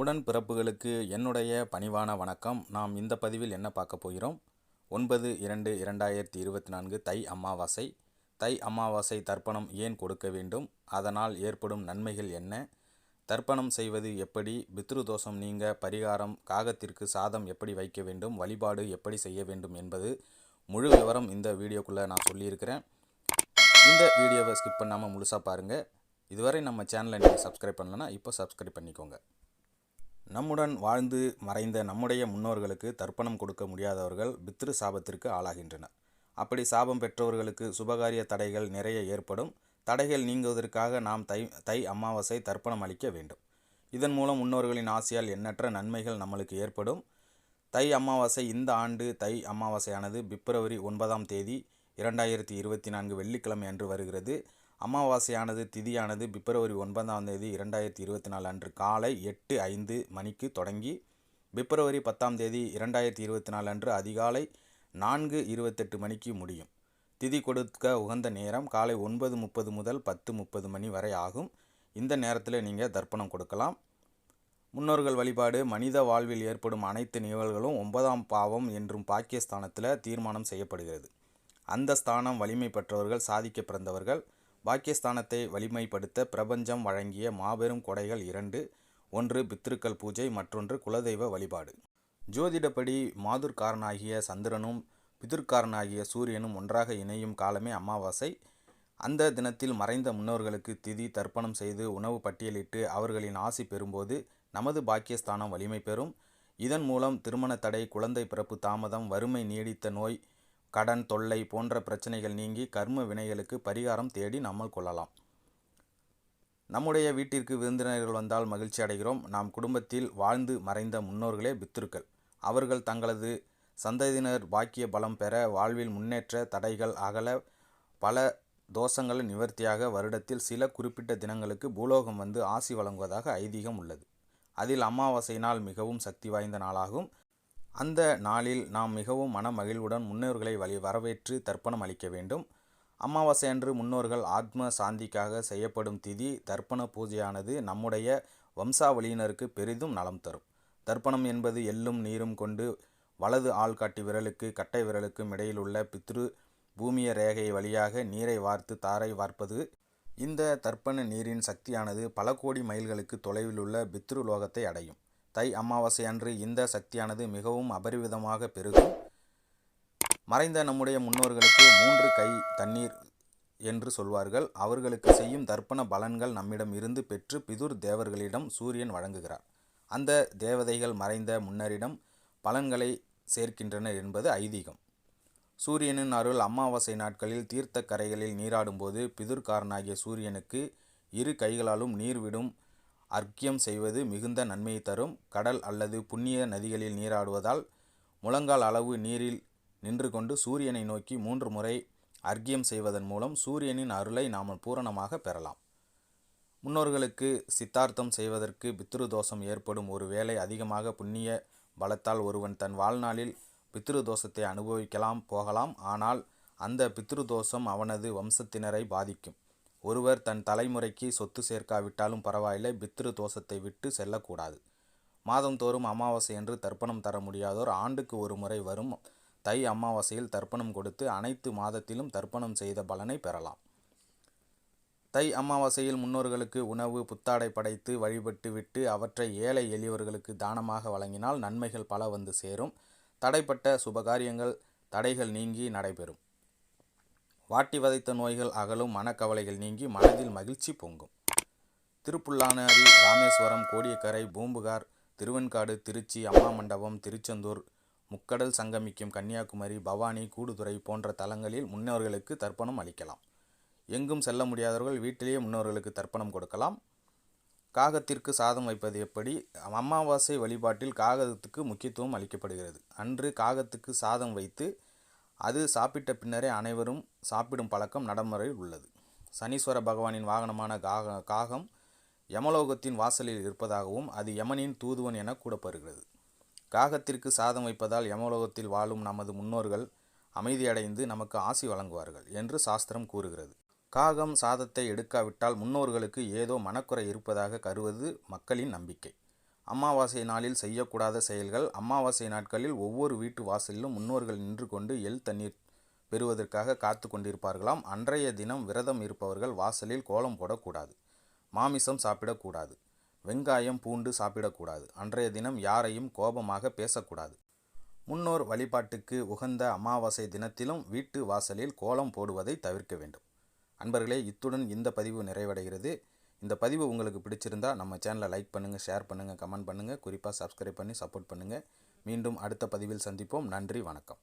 உடன் பிறப்புகளுக்கு என்னுடைய பணிவான வணக்கம். நாம் இந்த பதிவில் என்ன பார்க்க போகிறோம்? ஒன்பது இரண்டு இரண்டாயிரத்தி இருபத்தி நான்கு தை அமாவாசை. தை அமாவாசை தர்ப்பணம் ஏன் கொடுக்க வேண்டும்? அதனால் ஏற்படும் நன்மைகள் என்ன? தர்ப்பணம் செய்வது எப்படி? பித்ரு தோஷம் நீங்க பரிகாரம் காகத்திற்கு சாதம் எப்படி வைக்க வேண்டும்? வழிபாடு எப்படி செய்ய வேண்டும் என்பது முழு விவரம் இந்த வீடியோக்குள்ளே நான் சொல்லியிருக்கிறேன். இந்த வீடியோவை ஸ்கிப் பண்ணாமல் முழுசாக பாருங்கள் இதுவரை நம்ம சேனலை நீங்கள் சப்ஸ்கிரைப் பண்ணலன்னா இப்போ சப்ஸ்கிரைப் பண்ணிக்கோங்க. நம்முடன் வாழ்ந்து மறைந்த நம்முடைய முன்னோர்களுக்கு தர்ப்பணம் கொடுக்க முடியாதவர்கள் பித்ரு சாபத்திற்கு ஆளாகின்றனர். அப்படி சாபம் பெற்றவர்களுக்கு சுபகாரிய தடைகள் நிறைய ஏற்படும். தடைகள் நீங்குவதற்காக நாம் தை தை அமாவாசை தர்ப்பணம் அளிக்க வேண்டும். இதன் மூலம் முன்னோர்களின் ஆசையால் எண்ணற்ற நன்மைகள் நம்மளுக்கு ஏற்படும். தை அமாவாசை இந்த ஆண்டு தை அமாவாசையானது பிப்ரவரி ஒன்பதாம் தேதி இரண்டாயிரத்தி இருபத்தி நான்கு வெள்ளிக்கிழமை அன்று வருகிறது. அமாவாசையானது திதியானது பிப்ரவரி ஒன்பதாம் தேதி இரண்டாயிரத்தி இருபத்தி நாலு அன்று காலை எட்டு ஐந்து மணிக்கு தொடங்கி பிப்ரவரி பத்தாம் தேதி இரண்டாயிரத்தி இருபத்தி நாலு அன்று அதிகாலை நான்கு இருபத்தெட்டு மணிக்கு முடியும். திதி கொடுக்க உகந்த நேரம் காலை ஒன்பது முப்பது முதல் பத்து முப்பது மணி வரை ஆகும். இந்த நேரத்தில் நீங்கள் தர்ப்பணம் கொடுக்கலாம். முன்னோர்கள் வழிபாடு மனித வாழ்வில் ஏற்படும் அனைத்து நிகழ்வுகளும் ஒன்பதாம் பாவம் என்றும் பாக்கியஸ்தானத்தில் தீர்மானம் செய்யப்படுகிறது. அந்த ஸ்தானம் வலிமை பெற்றவர்கள் சாதிக்க பிறந்தவர்கள் பாக்கியஸ்தானத்தை வலிமைப்படுத்த பிரபஞ்சம் வழங்கிய மாபெரும் கொடைகள் இரண்டு ஒன்று பித்ருக்கள் பூஜை மற்றொன்று குலதெய்வ வழிபாடு. ஜோதிடப்படி மாதுர்காரனாகிய சந்திரனும் பிதுர்காரனாகிய சூரியனும் ஒன்றாக இணையும் காலமே அமாவாசை. அந்த தினத்தில் மறைந்த முன்னோர்களுக்கு திதி தர்ப்பணம் செய்து உணவு பட்டியலிட்டு அவர்களின் ஆசி பெறும்போது நமது பாக்கியஸ்தானம் வலிமை பெறும். இதன் மூலம் திருமண தடை குழந்தை பிறப்பு தாமதம் வறுமை நீடித்த நோய் கடன் தொல்லை போன்ற பிரச்சனைகள் நீங்கி கர்ம வினைகளுக்கு பரிகாரம் தேடி நம்மள் கொள்ளலாம். நம்முடைய வீட்டிற்கு விருந்தினர்கள் வந்தால் மகிழ்ச்சி அடைகிறோம். நாம் குடும்பத்தில் வாழ்ந்து மறைந்த முன்னோர்களே பித்திருக்கள். அவர்கள் தங்களது சந்ததியினர் பாக்கிய பலம் பெற வாழ்வில் முன்னேற்ற தடைகள் அகல பல தோஷங்கள் நிவர்த்தியாக வருடத்தில் சில குறிப்பிட்ட தினங்களுக்கு பூலோகம் வந்து ஆசி வழங்குவதாக ஐதீகம் உள்ளது. அதில் அமாவாசை நாள் மிகவும் சக்தி வாய்ந்த நாளாகும். அந்த நாளில் நாம் மிகவும் மன மகிழ்வுடன் முன்னோர்களை வழி வரவேற்று தர்ப்பணம் அளிக்க வேண்டும். அமாவாசை அன்று முன்னோர்கள் ஆத்ம சாந்திக்காக செய்யப்படும் திதி தர்ப்பண பூஜையானது நம்முடைய வம்சாவளியினருக்கு பெரிதும் நலம் தரும். தர்ப்பணம் என்பது எள்ளும் நீரும் கொண்டு வலது ஆள்காட்டி விரலுக்கு கட்டை விரலுக்கும் இடையிலுள்ள பித்ரு பூமிய ரேகை வழியாக நீரை வார்த்து தாரை வார்ப்பது. இந்த தர்ப்பண நீரின் சக்தியானது பல கோடி மைல்களுக்கு தொலைவில் உள்ள பித்ரு லோகத்தை அடையும். தை அமாவாசை அன்று இந்த சக்தியானது மிகவும் அபரிவிதமாக பெருகும். மறைந்த நம்முடைய முன்னோர்களுக்கு மூன்று கை தண்ணீர் என்று சொல்வார்கள். அவர்களுக்கு செய்யும் தர்ப்பண பலன்கள் நம்மிடம் இருந்து பெற்று பிதுர் தேவர்களிடம் சூரியன் வழங்குகிறார். அந்த தேவதைகள் மறைந்த முன்னரிடம் பலன்களை சேர்க்கின்றனர் என்பது ஐதீகம். சூரியனின் அருள் அமாவாசை நாட்களில் தீர்த்த கரைகளில் நீராடும்போது பிதுர்காரனாகிய சூரியனுக்கு இரு கைகளாலும் நீர் விடும் அர்க்கியம் செய்வது மிகுந்த நன்மையை தரும். கடல் அல்லது புண்ணிய நதிகளில் நீராடுவதால் முழங்கால் அளவு நீரில் நின்று கொண்டு சூரியனை நோக்கி மூன்று முறை அர்க்கியம் செய்வதன் மூலம் சூரியனின் அருளை நாம் பூரணமாக பெறலாம். முன்னோர்களுக்கு சித்தார்த்தம் செய்வதற்கு பித்ரு தோஷம் ஏற்படும் ஒரு வேளை அதிகமாக புண்ணிய பலத்தால் ஒருவன் தன் வாழ்நாளில் பித்ரு தோஷத்தை அனுபவிக்கலாம் போகலாம். ஆனால் அந்த பித்ரு தோஷம் அவனது வம்சத்தினரை பாதிக்கும். ஒருவர் தன் தலைமுறைக்கு சொத்து சேர்க்காவிட்டாலும் பரவாயில்லை பித்ரு தோஷத்தை விட்டு செல்லக்கூடாது. மாதந்தோறும் அமாவாசை என்று தர்ப்பணம் தர முடியாதோர் ஆண்டுக்கு ஒரு முறை வரும் தை அமாவாசையில் தர்ப்பணம் கொடுத்து அனைத்து மாதத்திலும் தர்ப்பணம் செய்த பலனை பெறலாம். தை அமாவாசையில் முன்னோர்களுக்கு உணவு புத்தாடை படைத்து வழிபட்டு விட்டு அவற்றை ஏழை எளியவர்களுக்கு தானமாக வழங்கினால் நன்மைகள் பல வந்து சேரும். தடைப்பட்ட சுபகாரியங்கள் தடைகள் நீங்கி நடைபெறும். வாட்டி வதைத்த நோய்கள் அகலும் மனக்கவலைகள் நீங்கி மனதில் மகிழ்ச்சி பொங்கும். திருப்புல்லானரி ராமேஸ்வரம் கோடியக்கரை பூம்புகார் திருவெண்காடு திருச்சி அம்மா மண்டபம் திருச்செந்தூர் முக்கடல் சங்கமிக்கும் கன்னியாகுமரி பவானி கூடுதுறை போன்ற தலங்களில் முன்னோர்களுக்கு தர்ப்பணம் அளிக்கலாம். எங்கும் செல்ல முடியாதவர்கள் வீட்டிலேயே முன்னோர்களுக்கு தர்ப்பணம் கொடுக்கலாம். காகத்திற்கு சாதம் வைப்பது எப்படி? அமாவாசை வழிபாட்டில் காகத்துக்கு முக்கியத்துவம் அளிக்கப்படுகிறது. அன்று காகத்துக்கு சாதம் வைத்து அது சாப்பிட்ட பின்னரே அனைவரும் சாப்பிடும் பழக்கம் நடைமுறையில் உள்ளது. சனீஸ்வர பகவானின் வாகனமான காக காகம் யமலோகத்தின் வாசலில் இருப்பதாகவும் அது யமனின் தூதுவன் என கூடப்படுகிறது காகத்திற்கு சாதம் வைப்பதால் யமலோகத்தில் வாழும் நமது முன்னோர்கள் அமைதியடைந்து நமக்கு ஆசி வழங்குவார்கள் என்று சாஸ்திரம் கூறுகிறது. காகம் சாதத்தை எடுக்காவிட்டால் முன்னோர்களுக்கு ஏதோ மனக்குறை இருப்பதாக கருவது மக்களின் நம்பிக்கை. அமாவாசை நாளில் செய்யக்கூடாத செயல்கள். அமாவாசை நாட்களில் ஒவ்வொரு வீட்டு வாசலிலும் முன்னோர்கள் நின்று கொண்டு எள் தண்ணீர் பெறுவதற்காக காத்து கொண்டிருப்பார்களாம். அன்றைய தினம் விரதம் இருப்பவர்கள் வாசலில் கோலம் போடக்கூடாது. மாமிசம் சாப்பிடக்கூடாது. வெங்காயம் பூண்டு சாப்பிடக்கூடாது. அன்றைய தினம் யாரையும் கோபமாக பேசக்கூடாது. முன்னோர் வழிபாட்டுக்கு உகந்த அமாவாசை தினத்திலும் வீட்டு வாசலில் கோலம் போடுவதை தவிர்க்க வேண்டும். அன்பர்களே இத்துடன் இந்த பதிவு நிறைவடைகிறது. இந்த பதிவு உங்களுக்கு பிடிச்சிருந்தா நம்ம சேனலை லைக் பண்ணுங்கள் ஷேர் பண்ணுங்கள் கமெண்ட் பண்ணுங்கள் குறிப்பாக சப்ஸ்கிரைப் பண்ணி சப்போர்ட் பண்ணுங்கள் மீண்டும் அடுத்த பதிவில் சந்திப்போம். நன்றி வணக்கம்.